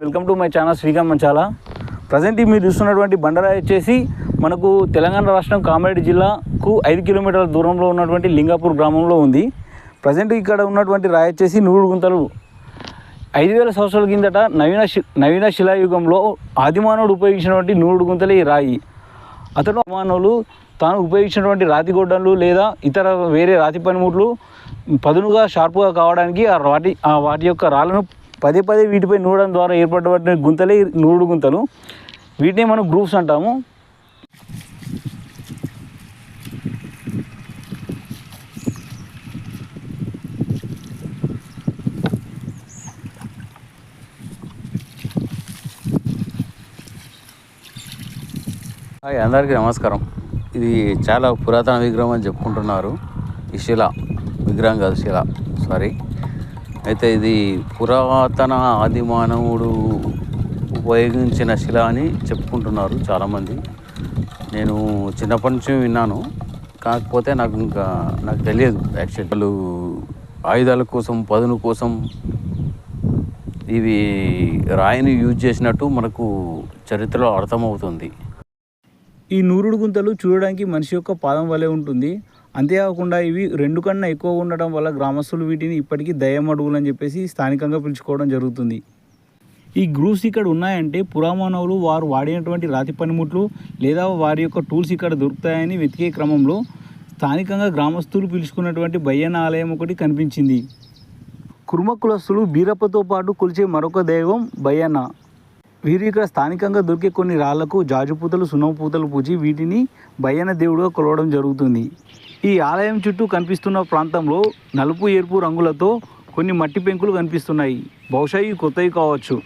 Welcome to my channel Srikanth Manchala present మీరు చూస్తున్నటువంటి బండరాయి వచ్చేసి మనకు తెలంగాణ రాష్ట్రం కామారెడ్డి జిల్లాకు ఐదు కిలోమీటర్ల దూరంలో ఉన్నటువంటి లింగాపూర్ గ్రామంలో ఉంది. ప్రజెంట్ ఇక్కడ ఉన్నటువంటి రాయి వచ్చేసి నూరు గుంతలు. ఐదు వేల సంవత్సరాల కిందట నవీన శి- నవీన శిలాయుగంలో ఆదిమానవుడు ఉపయోగించినటువంటి నూరు గుంతలే ఈ రాయి. అతడు మానవులు తాను ఉపయోగించినటువంటి రాతి గొడ్డలు లేదా ఇతర వేరే రాతి పనిముట్లు పదునుగా షార్ప్గా కావడానికి ఆ వాటి ఆ వాటి యొక్క రాళ్ళను పదే పదే వీటిపై నూడడం ద్వారా ఏర్పడిన గుంతలే నూడు గుంతలు. వీటిని మనం గ్రూప్స్ అంటాము. హాయ్ అందరికీ నమస్కారం. ఇది చాలా పురాతన విగ్రహం అని చెప్పుకుంటున్నారు. ఈ శిల. విగ్రహం కాదు శిల. సారీ అయితే ఇది పురాతన ఆది మానవుడు ఉపయోగించిన శిల అని చెప్పుకుంటున్నారు చాలామంది. నేను చిన్నప్పటి నుంచి విన్నాను. కాకపోతే నాకు ఇంకా నాకు తెలియదు యాక్చువల్ వాళ్ళు ఆయుధాల కోసం పదును కోసం ఇవి రాయిని యూజ్ చేసినట్టు మనకు చరిత్రలో అర్థమవుతుంది. ఈ నూరుడు గుంతలు చూడడానికి మనిషి యొక్క పాదం వలె ఉంటుంది. అంతేకాకుండా ఇవి రెండు కన్నా ఎక్కువ ఉండటం వల్ల గ్రామస్తులు వీటిని ఇప్పటికీ దయ్యం అడుగులు అని చెప్పేసి స్థానికంగా పిలుచుకోవడం జరుగుతుంది. ఈ గ్రూప్స్ ఇక్కడ ఉన్నాయంటే పురామానవులు వారు వాడినటువంటి రాతి పనిముట్లు లేదా వారి యొక్క టూల్స్ ఇక్కడ దొరుకుతాయని వెతికే క్రమంలో స్థానికంగా గ్రామస్తులు పిలుచుకున్నటువంటి బయ్యన్న ఆలయం ఒకటి కనిపించింది. కుర్మ కులస్తులు బీరప్పతో పాటు కొలిచే మరొక దైవం బయ్యన్న. వీరు ఇక్కడ స్థానికంగా దొరికే కొన్ని రాళ్ళకు జాజు పూతలు సున్నమ పూతలు పూచి వీటిని భయన దేవుడుగా కొలవడం జరుగుతుంది. ఈ ఆలయం చుట్టూ కనిపిస్తున్న ప్రాంతంలో నలుపు ఎరుపు రంగులతో కొన్ని మట్టి పెంకులు కనిపిస్తున్నాయి. బహుశా ఇవి కొత్తవి కావచ్చు.